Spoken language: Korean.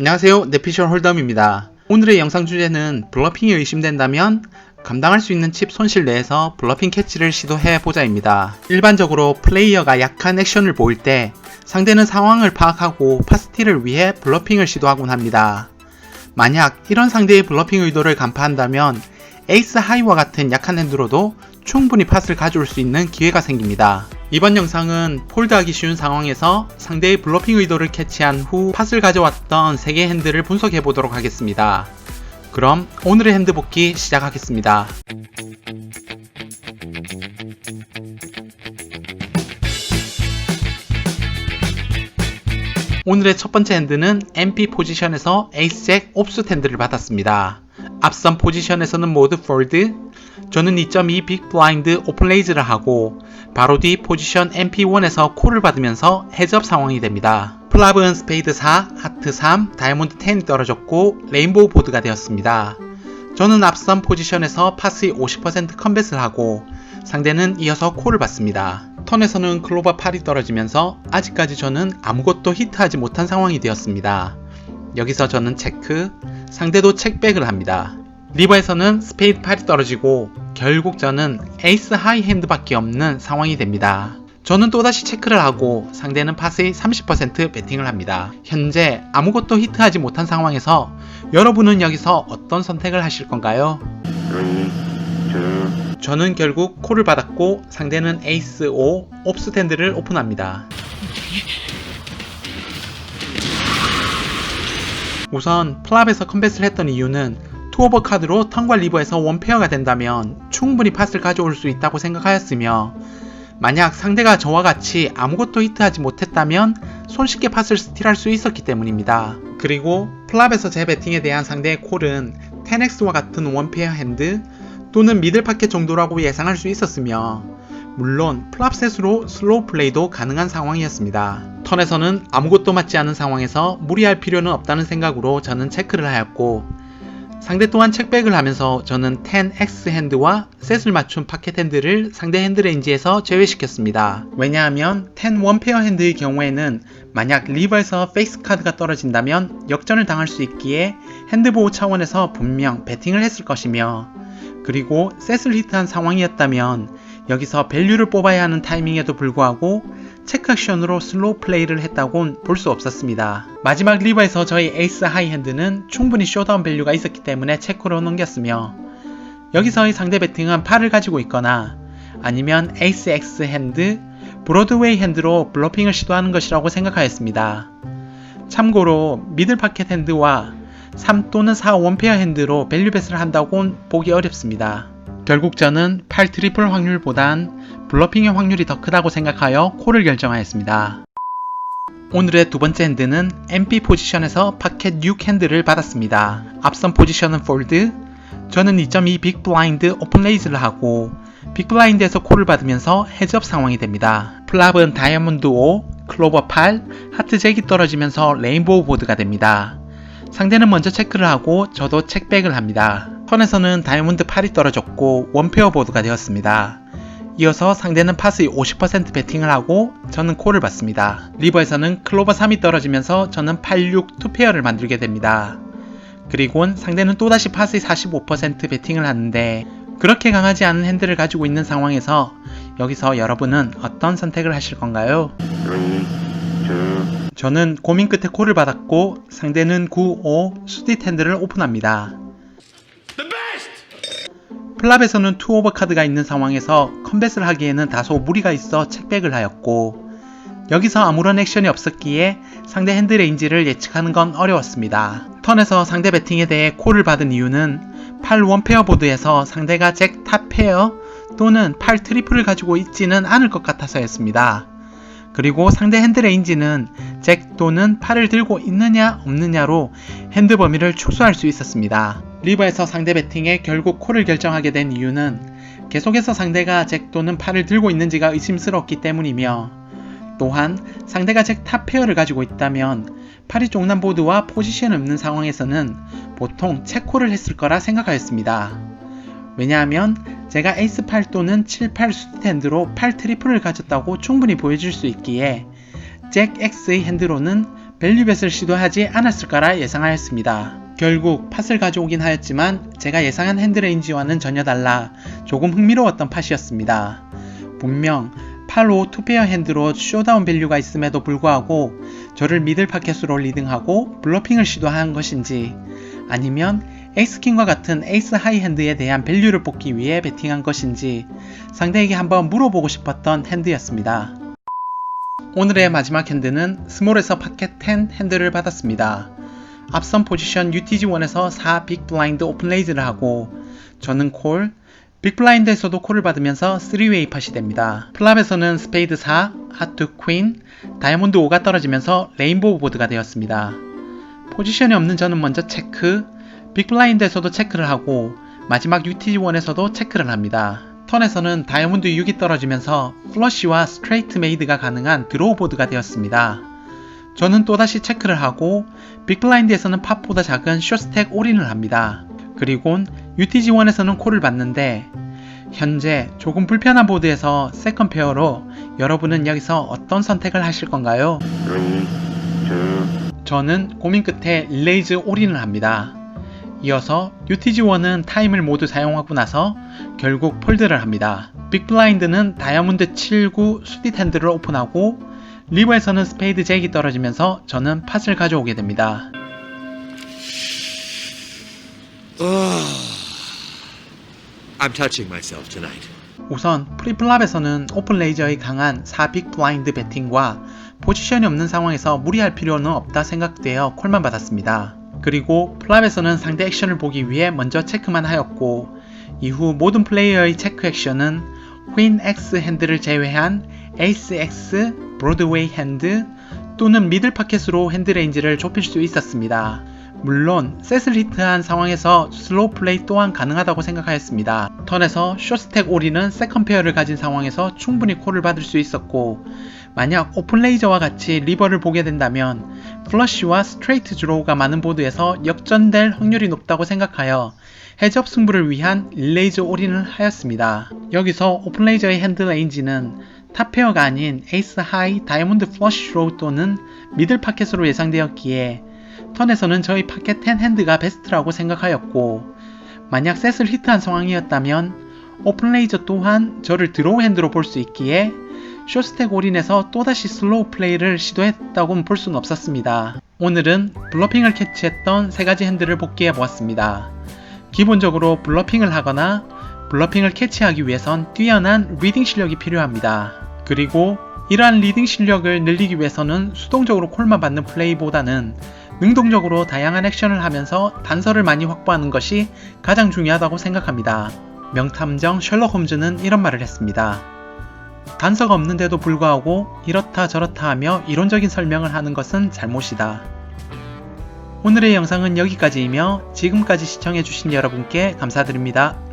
안녕하세요. 내피셜 홀덤입니다. 오늘의 영상 주제는 블러핑이 의심된다면 감당할 수 있는 칩 손실 내에서 블러핑 캐치를 시도해보자 입니다. 일반적으로 플레이어가 약한 액션을 보일 때 상대는 상황을 파악하고 파스티를 위해 블러핑을 시도하곤 합니다. 만약 이런 상대의 블러핑 의도를 간파한다면 에이스 하이와 같은 약한 핸드로도 충분히 팟을 가져올 수 있는 기회가 생깁니다. 이번 영상은 폴드하기 쉬운 상황에서 상대의 블러핑 의도를 캐치한 후 팟을 가져왔던 3개 핸드를 분석해 보도록 하겠습니다. 그럼 오늘의 핸드 복귀 시작하겠습니다. 오늘의 첫 번째 핸드는 MP 포지션에서 에이스 잭 옵스 핸드를 받았습니다. 앞선 포지션에서는 모두 폴드, 저는 2.2 빅 블라인드 오픈레이즈를 하고 바로 뒤 포지션 MP1에서 콜을 받으면서 헤즈업 상황이 됩니다. 플랍은 스페이드 4, 하트 3, 다이아몬드 10이 떨어졌고 레인보우 보드가 되었습니다. 저는 앞선 포지션에서 파스의 50% 컨벳을 하고 상대는 이어서 콜을 받습니다. 턴에서는 클로버 8이 떨어지면서 아직까지 저는 아무것도 히트하지 못한 상황이 되었습니다. 여기서 저는 체크, 상대도 체크백을 합니다. 리버에서는 스페이드 8이 떨어지고 결국 저는 에이스 하이 핸드밖에 없는 상황이 됩니다. 저는 또다시 체크를 하고 상대는 파스의 30% 베팅을 합니다. 현재 아무것도 히트하지 못한 상황에서 여러분은 여기서 어떤 선택을 하실 건가요? 저는 결국 콜을 받았고 상대는 에이스 5 옵스탠드를 오픈합니다. 우선 플랍에서 컨벳을 했던 이유는 투오버 카드로 턴과 리버에서 원페어가 된다면 충분히 팟을 가져올 수 있다고 생각하였으며 만약 상대가 저와 같이 아무것도 히트하지 못했다면 손쉽게 팟을 스틸할 수 있었기 때문입니다. 그리고 플랍에서 제 배팅에 대한 상대의 콜은 10x와 같은 원페어 핸드 또는 미들 파켓 정도라고 예상할 수 있었으며 물론 플랍셋으로 슬로우 플레이도 가능한 상황이었습니다. 턴에서는 아무것도 맞지 않은 상황에서 무리할 필요는 없다는 생각으로 저는 체크를 하였고 상대 또한 체크백을 하면서 저는 10X 핸드와 셋을 맞춘 파켓 핸드를 상대 핸드 레인지에서 제외시켰습니다. 왜냐하면 10 원페어 핸드의 경우에는 만약 리버에서 페이스 카드가 떨어진다면 역전을 당할 수 있기에 핸드 보호 차원에서 분명 배팅을 했을 것이며 그리고 셋을 히트한 상황이었다면 여기서 밸류를 뽑아야 하는 타이밍에도 불구하고 체크 액션으로 슬로우 플레이를 했다곤 볼 수 없었습니다. 마지막 리버에서 저희 에이스 하이 핸드는 충분히 쇼다운 밸류가 있었기 때문에 체크로 넘겼으며 여기서의 상대 배팅은 8을 가지고 있거나 아니면 에이스 X 핸드, 브로드웨이 핸드로 블러핑을 시도하는 것이라고 생각하였습니다. 참고로 미들 파켓 핸드와 3 또는 4 원페어 핸드로 밸류벳을 한다곤 보기 어렵습니다. 결국 저는 8 트리플 확률보단 블러핑의 확률이 더 크다고 생각하여 콜을 결정하였습니다. 오늘의 두 번째 핸드는 MP 포지션에서 파켓 6 핸드를 받았습니다. 앞선 포지션은 폴드, 저는 2.2 빅 블라인드 오픈 레이즈를 하고 빅 블라인드에서 콜을 받으면서 헤즈업 상황이 됩니다. 플랍은 다이아몬드 5, 클로버 8, 하트 잭이 떨어지면서 레인보우 보드가 됩니다. 상대는 먼저 체크를 하고 저도 체크백을 합니다. 턴에서는 다이아몬드 8이 떨어졌고 원페어 보드가 되었습니다. 이어서 상대는 파스의 50% 배팅을 하고 저는 콜을 받습니다. 리버에서는 클로버 3이 떨어지면서 저는 8, 6 투페어를 만들게 됩니다. 그리곤 상대는 또다시 파스의 45% 배팅을 하는데 그렇게 강하지 않은 핸들을 가지고 있는 상황에서 여기서 여러분은 어떤 선택을 하실 건가요? 저는 고민 끝에 콜을 받았고 상대는 9, 5 수디 핸드를 오픈합니다. 플랍에서는 투 오버 카드가 있는 상황에서 컨벳을 하기에는 다소 무리가 있어 책백을 하였고 여기서 아무런 액션이 없었기에 상대 핸드 레인지를 예측하는 건 어려웠습니다. 턴에서 상대 배팅에 대해 콜을 받은 이유는 8 원페어 보드에서 상대가 잭 탑 페어 또는 8 트리플을 가지고 있지는 않을 것 같아서였습니다. 그리고 상대 핸드 레인지는 잭 또는 팔을 들고 있느냐 없느냐로 핸드 범위를 축소할 수 있었습니다. 리버에서 상대 배팅에 결국 콜을 결정하게 된 이유는 계속해서 상대가 잭 또는 팔을 들고 있는지가 의심스럽기 때문이며 또한 상대가 잭 탑 페어를 가지고 있다면 팔이 쫑난 보드와 포지션 없는 상황에서는 보통 체콜을 했을 거라 생각하였습니다. 왜냐하면 제가 에이스 8 또는 7, 8 수트 핸드로 8 트리플을 가졌다고 충분히 보여줄 수 있기에 잭 X의 핸드로는 밸류벳을 시도하지 않았을까라 예상하였습니다. 결국 팟을 가져오긴 하였지만 제가 예상한 핸드레인지와는 전혀 달라 조금 흥미로웠던 팟이었습니다. 분명 8호 투페어 핸드로 쇼다운 밸류가 있음에도 불구하고 저를 미들 파켓으로 리딩하고 블러핑을 시도한 것인지 아니면 에이스킹과 같은 에이스 하이 핸드에 대한 밸류를 뽑기 위해 베팅한 것인지 상대에게 한번 물어보고 싶었던 핸드였습니다. 오늘의 마지막 핸드는 스몰에서 파켓 10 핸드를 받았습니다. 앞선 포지션 UTG1에서 4 빅블라인드 오픈레이즈를 하고 저는 콜, 빅블라인드에서도 콜을 받으면서 3웨이 팟이 됩니다. 플랍에서는 스페이드 4, 하트 퀸, 다이아몬드 5가 떨어지면서 레인보우 보드가 되었습니다. 포지션이 없는 저는 먼저 체크, 빅블라인드에서도 체크를 하고 마지막 UTG1에서도 체크를 합니다. 턴에서는 다이아몬드 6이 떨어지면서 플러시와 스트레이트 메이드가 가능한 드로우 보드가 되었습니다. 저는 또다시 체크를 하고 빅블라인드에서는 팝보다 작은 숏스택 올인을 합니다. 그리곤 UTG1에서는 콜을 받는데 현재 조금 불편한 보드에서 세컨 페어로 여러분은 여기서 어떤 선택을 하실 건가요? 3, 2, 저는 고민 끝에 릴레이즈 올인을 합니다. 이어서 UTG1은 타임을 모두 사용하고 나서 결국 폴드를 합니다. 빅블라인드는 다이아몬드 7, 9 수디 텐드를 오픈하고 리버에서는 스페이드 잭이 떨어지면서 저는 팟을 가져오게 됩니다. I'm touching myself tonight. 우선 프리플랍에서는 오픈 레이저의 강한 4빅 블라인드 배팅과 포지션이 없는 상황에서 무리할 필요는 없다 생각되어 콜만 받았습니다. 그리고 플랍에서는 상대 액션을 보기 위해 먼저 체크만 하였고 이후 모든 플레이어의 체크 액션은 퀸 X 핸드를 제외한 에이스 X, 브로드웨이 핸드 또는 미들 파켓으로 핸드 레인지를 좁힐 수 있었습니다. 물론 셋을 히트한 상황에서 슬로우 플레이 또한 가능하다고 생각하였습니다. 턴에서 숏스택 올인은 세컨 페어를 가진 상황에서 충분히 콜을 받을 수 있었고 만약 오픈 레이저와 같이 리버를 보게 된다면 플러쉬와 스트레이트 드로우가 많은 보드에서 역전될 확률이 높다고 생각하여 해접 승부를 위한 릴레이저 올인을 하였습니다. 여기서 오픈 레이저의 핸드 레인지는 탑 페어가 아닌 에이스 하이 다이아몬드 플러쉬 드로우 또는 미들 파켓으로 예상되었기에 턴에서는 저희 파켓 10 핸드가 베스트라고 생각하였고 만약 셋을 히트한 상황이었다면 오픈 레이저 또한 저를 드로우 핸드로 볼 수 있기에 쇼스택 올인에서 또다시 슬로우 플레이를 시도했다고는 볼 수는 없었습니다. 오늘은 블러핑을 캐치했던 세 가지 핸드를 복귀해 보았습니다. 기본적으로 블러핑을 하거나 블러핑을 캐치하기 위해선 뛰어난 리딩 실력이 필요합니다. 그리고 이러한 리딩 실력을 늘리기 위해서는 수동적으로 콜만 받는 플레이보다는 능동적으로 다양한 액션을 하면서 단서를 많이 확보하는 것이 가장 중요하다고 생각합니다. 명탐정 셜록 홈즈는 이런 말을 했습니다. 단서가 없는데도 불구하고 이렇다 저렇다 하며 이론적인 설명을 하는 것은 잘못이다. 오늘의 영상은 여기까지이며 지금까지 시청해주신 여러분께 감사드립니다.